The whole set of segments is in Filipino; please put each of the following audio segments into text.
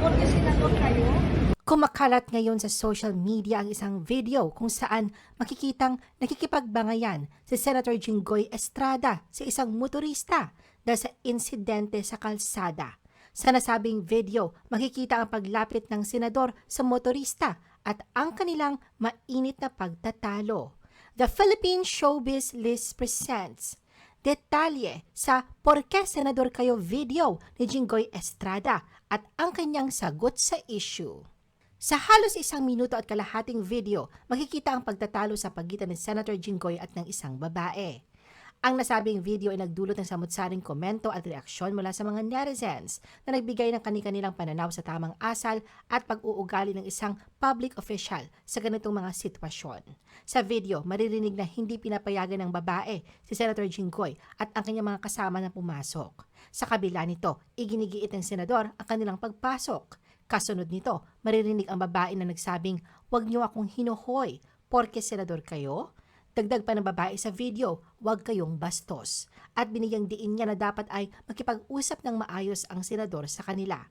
Porque senador kayo? Kumakalat ngayon sa social media ang isang video kung saan makikitang nakikipagbangayan si Senator Jinggoy Estrada sa isang motorista dahil sa insidente sa kalsada. Sa nasabing video, makikita ang paglapit ng senador sa motorista at ang kanilang mainit na pagtatalo. The Philippine Showbiz List presents detalye sa Porke Senador Kayo video ni Jinggoy Estrada at ang kanyang sagot sa issue. Sa halos isang minuto at kalahating video, makikita ang pagtatalo sa pagitan ni Senator Jinggoy at ng isang babae. Ang nasabing video ay nagdulot ng samut-saring komento at reaksyon mula sa mga netizens na nagbigay ng kani-kanilang pananaw sa tamang asal at pag-uugali ng isang public official sa ganitong mga sitwasyon. Sa video, maririnig na hindi pinapayagan ng babae si Senator Jinggoy at ang kanyang mga kasama na pumasok. Sa kabila nito, iginigiit ng senador ang kanilang pagpasok. Kasunod nito, maririnig ang babae na nagsabing, huwag niyo akong hinuhoy, porke senador kayo? Dagdag pa ng babae sa video, huwag kayong bastos. At binigyang diin niya na dapat ay makipag-usap ng maayos ang senador sa kanila.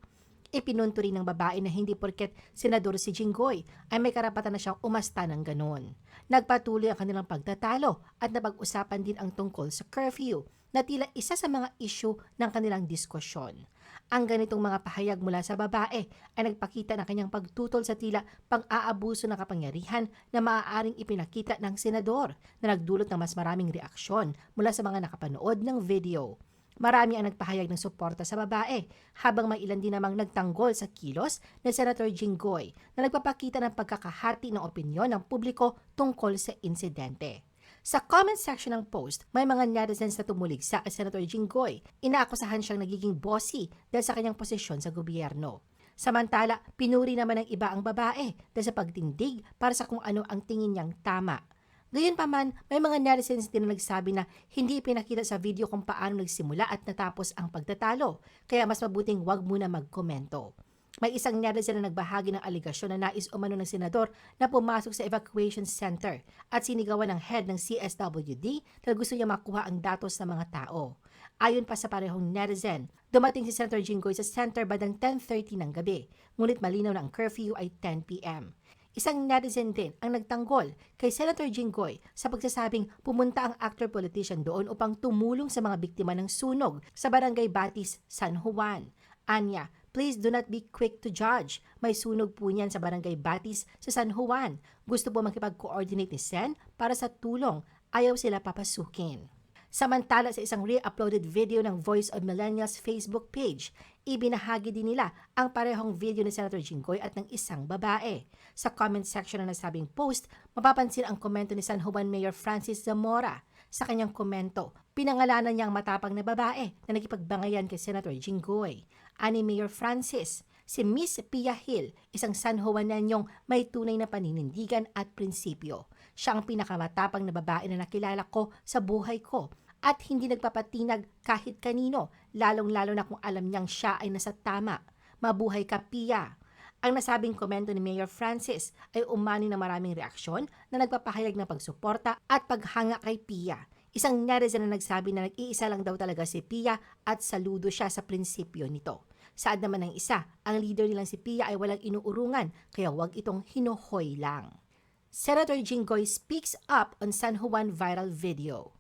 Ipinunto rin ng babae na hindi porket senador si Jinggoy ay may karapatan na siyang umasta ng ganon. Nagpatuloy ang kanilang pagtatalo at napag-usapan din ang tungkol sa curfew na tila isa sa mga issue ng kanilang diskusyon. Ang ganitong mga pahayag mula sa babae ay nagpakita ng kanyang pagtutol sa tila pang-aabuso ng kapangyarihan na maaaring ipinakita ng senador na nagdulot ng mas maraming reaksyon mula sa mga nakapanood ng video. Marami ang nagpahayag ng suporta sa babae, habang may ilan din namang nagtanggol sa kilos ni Senator Jinggoy na nagpapakita ng pagkakahati ng opinyon ng publiko tungkol sa insidente. Sa comment section ng post, may mga netizens na tumuligsa kay Senator Jinggoy. Inaakusahan siyang nagiging bossy dahil sa kanyang posisyon sa gobyerno. Samantala, pinuri naman ng iba ang babae dahil sa pagtindig para sa kung ano ang tingin niyang tama. Gayunpaman, may mga netizens din na nagsabi na hindi pinakita sa video kung paano nagsimula at natapos ang pagtatalo, kaya mas mabuting wag muna magkomento. May isang netizen na nagbahagi ng aligasyon na nais umano ng senador na pumasok sa evacuation center at sinigawan ng head ng CSWD dahil gusto niya makuha ang datos ng mga tao. Ayon pa sa parehong netizen, dumating si Senator Jinggoy sa center badang 10.30 ng gabi, ngunit malinaw na ang curfew ay 10 p.m. Isang netizen din ang nagtanggol kay Senator Jinggoy sa pagsasabing pumunta ang actor-politician doon upang tumulong sa mga biktima ng sunog sa Barangay Batis, San Juan. Anya, please do not be quick to judge. May sunog po niyan sa Barangay Batis sa San Juan. Gusto po makipag-coordinate ni Sen para sa tulong. Ayaw sila papasukin. Samantala sa isang re-uploaded video ng Voice of Millennials Facebook page, ibinahagi din nila ang parehong video ni Senator Jinggoy at ng isang babae. Sa comment section ng nasabing post, mapapansin ang komento ni San Juan Mayor Francis Zamora. Sa kanyang komento, pinangalanan niya ang matapang na babae na nakipagbangayan kay Senator Jinggoy. Ani Mayor Francis, si Miss Pia Hill, isang San Juanenyong may tunay na paninindigan at prinsipyo. Siya ang pinakamatapang na babae na nakilala ko sa buhay ko at hindi nagpapatinag kahit kanino, lalong-lalo na kung alam niyang siya ay nasa tama. Mabuhay ka, Pia! Ang nasabing komento ni Mayor Francis ay umani na maraming reaksyon na nagpapahayag ng pagsuporta at paghanga kay Pia. Isang netizen na nagsabi na nag-iisa lang daw talaga si Pia at saludo siya sa prinsipyo nito. Saad naman ng isa, ang leader nilang si Pia ay walang inuurungan kaya wag itong hinuhoy lang. Senator Jinggoy speaks up on San Juan viral video.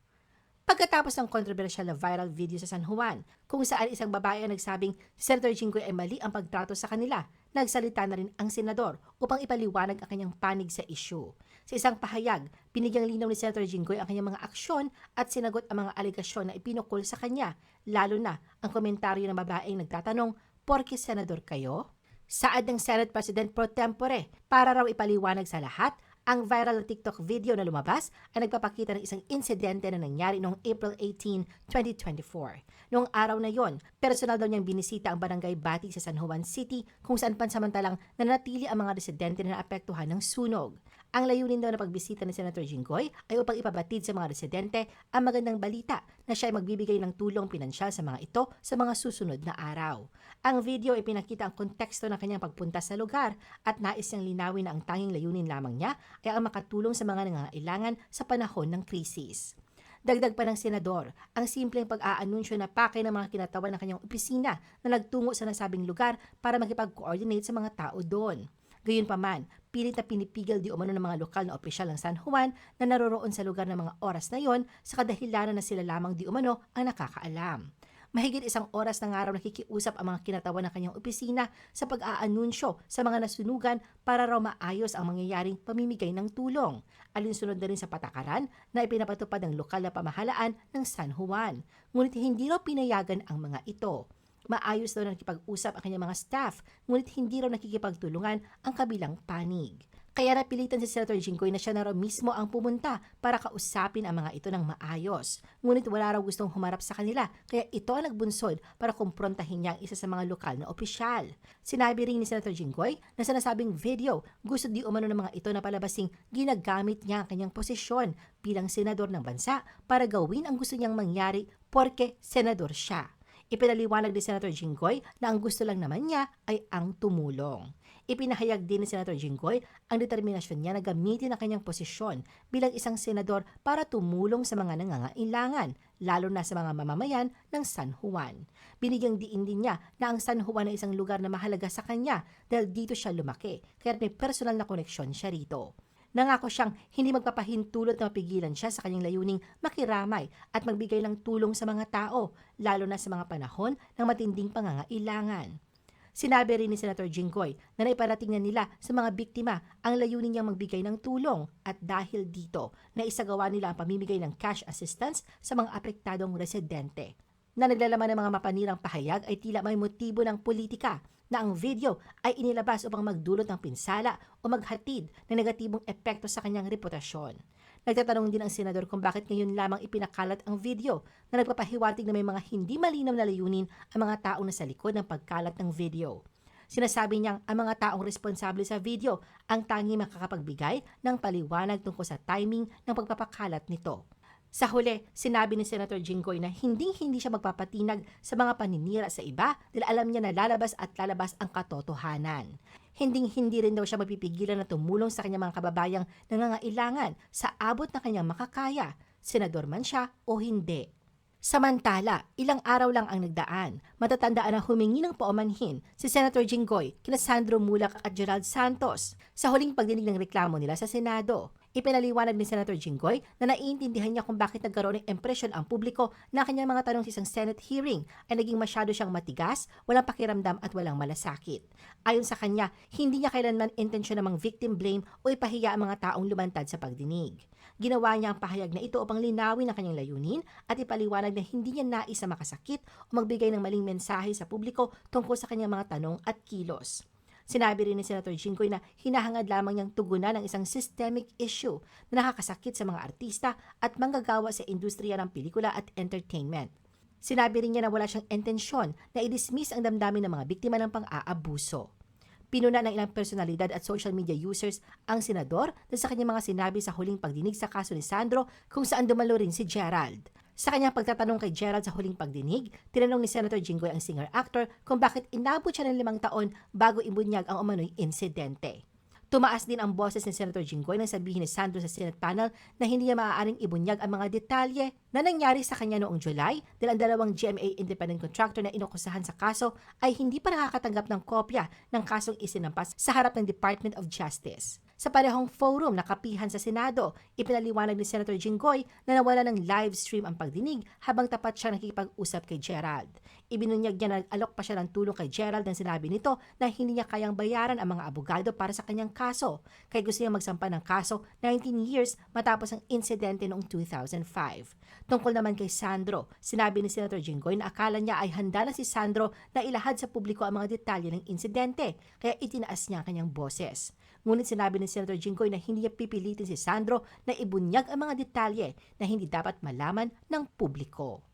Pagkatapos ng kontrobersyal na viral video sa San Juan, kung saan isang babae ang nagsabing si Senator Jinggoy ay mali ang pagtrato sa kanila, nagsalita na rin ang senador upang ipaliwanag ang kanyang panig sa issue. Sa isang pahayag, binigyang linaw ni Senator Jinggoy ang kanyang mga aksyon at sinagot ang mga aligasyon na ipinukol sa kanya, lalo na ang komentaryo ng babaeng nagtatanong, Porke senador kayo? Saad ng Senate President pro tempore para raw ipaliwanag sa lahat ang viral na TikTok video na lumabas ay nagpapakita ng isang insidente na nangyari noong April 18, 2024. Noong araw na yon, personal daw niyang binisita ang barangay Bati sa San Juan City kung saan pansamantalang nanatili ang mga residente na naapektuhan ng sunog. Ang layunin daw na pagbisita ni Senator Jinggoy ay upang ipabatid sa mga residente ang magandang balita na siya ay magbibigay ng tulong pinansyal sa mga ito sa mga susunod na araw. Ang video ay pinakita ang konteksto ng kanyang pagpunta sa lugar at nais niyang linawin na ang tanging layunin lamang niya ay ang makatulong sa mga nangangailangan sa panahon ng krisis. Dagdag pa ng senador, ang simpleng pag-aanunsyo na pake ng mga kinatawan ng kanyang opisina na nagtungo sa nasabing lugar para makipag-coordinate sa mga tao doon. Gayunpaman, pilit na pinipigil di umano ng mga lokal na opisyal ng San Juan na naroroon sa lugar ng mga oras na yon sa kadahilanan na sila lamang di umano ang nakakaalam. Mahigit isang oras na nga raw nakikiusap ang mga kinatawan ng kanyang opisina sa pag-aanunsyo sa mga nasunugan para raw maayos ang mangyayaring pamimigay ng tulong. Alinsunod na rin sa patakaran na ipinapatupad ng lokal na pamahalaan ng San Juan. Ngunit hindi raw pinayagan ang mga ito. Maayos daw na nakipag-usap ang kanyang mga staff, ngunit hindi raw nakikipagtulungan ang kabilang panig. Kaya napilitan si Senator Jinggoy na siya na raw mismo ang pumunta para kausapin ang mga ito ng maayos. Ngunit wala raw gustong humarap sa kanila, kaya ito ang nagbunsod para kumprontahin niya ang isa sa mga lokal na opisyal. Sinabi rin ni Senator Jinggoy na sa nasabing video, gusto di umano ng mga ito na palabasing ginagamit niya ang kanyang posisyon bilang senador ng bansa para gawin ang gusto niyang mangyari porke senador siya. Ipinaliwanag ni Senator Jinggoy na ang gusto lang naman niya ay ang tumulong. Ipinahayag din ni Senator Jinggoy ang determinasyon niya na gamitin ang kanyang posisyon bilang isang senador para tumulong sa mga nangangailangan, lalo na sa mga mamamayan ng San Juan. Binigyang diin din niya na ang San Juan ay isang lugar na mahalaga sa kanya dahil dito siya lumaki, kaya may personal na koneksyon siya rito. Nangako siyang hindi magpapahintulot na mapigilan siya sa kanyang layuning makiramay at magbigay ng tulong sa mga tao, lalo na sa mga panahon ng matinding pangangailangan. Sinabi rin ni Senator Jinggoy na naiparating na nila sa mga biktima ang layunin niyang magbigay ng tulong at dahil dito, naisagawa nila ang pamimigay ng cash assistance sa mga apektadong residente. Na naglalaman ng mga mapanirang pahayag ay tila may motibo ng politika na ang video ay inilabas upang magdulot ng pinsala o maghatid ng negatibong epekto sa kanyang reputasyon. Nagtatanong din ang senador kung bakit ngayon lamang ipinakalat ang video na nagpapahiwatig na may mga hindi malinaw na layunin ang mga taong nasa likod ng pagkalat ng video. Sinasabi niyang ang mga taong responsable sa video ang tangi makakapagbigay ng paliwanag tungkol sa timing ng pagpapakalat nito. Sa huli, sinabi ni Senator Jinggoy na hinding-hindi siya magpapatinag sa mga paninira sa iba dahil alam niya na lalabas at lalabas ang katotohanan. Hinding-hindi rin daw siya mapipigilan na tumulong sa kanyang mga kababayang nangangailangan sa abot ng kanyang makakaya, senador man siya o hindi. Samantala, ilang araw lang ang nagdaan, matatandaan na humingi ng paumanhin si Senator Jinggoy kina Sandro Mulak at Gerald Santos sa huling pagdinig ng reklamo nila sa Senado. Ipinaliwanag ni Senator Jinggoy na naiintindihan niya kung bakit nagkaroon ng impresyon ang publiko na kanyang mga tanong sa isang Senate hearing ay naging masyado siyang matigas, walang pakiramdam at walang malasakit. Ayon sa kanya, hindi niya kailanman intensyon namang victim blame o ipahiya ang mga taong lumantad sa pagdinig. Ginawa niya ang pahayag na ito upang linawin ang kanyang layunin at ipaliwanag na hindi niya nais na makasakit o magbigay ng maling mensahe sa publiko tungkol sa kanyang mga tanong at kilos. Sinabi rin ni Senator Jinggoy na hinahangad lamang niyang tugunan ang isang systemic issue na nakakasakit sa mga artista at manggagawa sa industriya ng pelikula at entertainment. Sinabi rin niya na wala siyang intensyon na i-dismiss ang damdamin ng mga biktima ng pang-aabuso. Pinuna ng ilang personalidad at social media users ang senador dahil sa kanyang mga sinabi sa huling pagdinig sa kaso ni Sandro kung saan dumalo rin si Gerald. Sa kanyang pagtatanong kay Gerald sa huling pagdinig, tinanong ni Senator Jinggoy ang singer-actor kung bakit inabot siya ng limang taon bago ibunyag ang umano'y insidente. Tumaas din ang boses ni Senator Jinggoy nang sabihin ni Sandro sa Senate panel na hindi niya maaaring ibunyag ang mga detalye na nangyari sa kanya noong July dahil ang dalawang GMA independent contractor na inukusahan sa kaso ay hindi pa nakakatanggap ng kopya ng kasong isinampas sa harap ng Department of Justice. Sa parehong forum na kapihan sa Senado, ipinaliwanag ni Senator Jinggoy na nawala ng live stream ang pagdinig habang tapat siya nakikipag-usap kay Gerald. Ibinunyag niya na nag-alok pa siya ng tulong kay Gerald nang sinabi nito na hindi niya kayang bayaran ang mga abogado para sa kanyang kaso. Kaya gusto niya magsampa ng kaso 19 years matapos ang insidente noong 2005. Tungkol naman kay Sandro, sinabi ni Senator Jinggoy na akala niya ay handa na si Sandro na ilahad sa publiko ang mga detalye ng insidente, kaya itinaas niya ang kanyang boses. Ngunit sinabi ni Senator Jinggoy na hindi niya pipilitin si Sandro na ibunyag ang mga detalye na hindi dapat malaman ng publiko.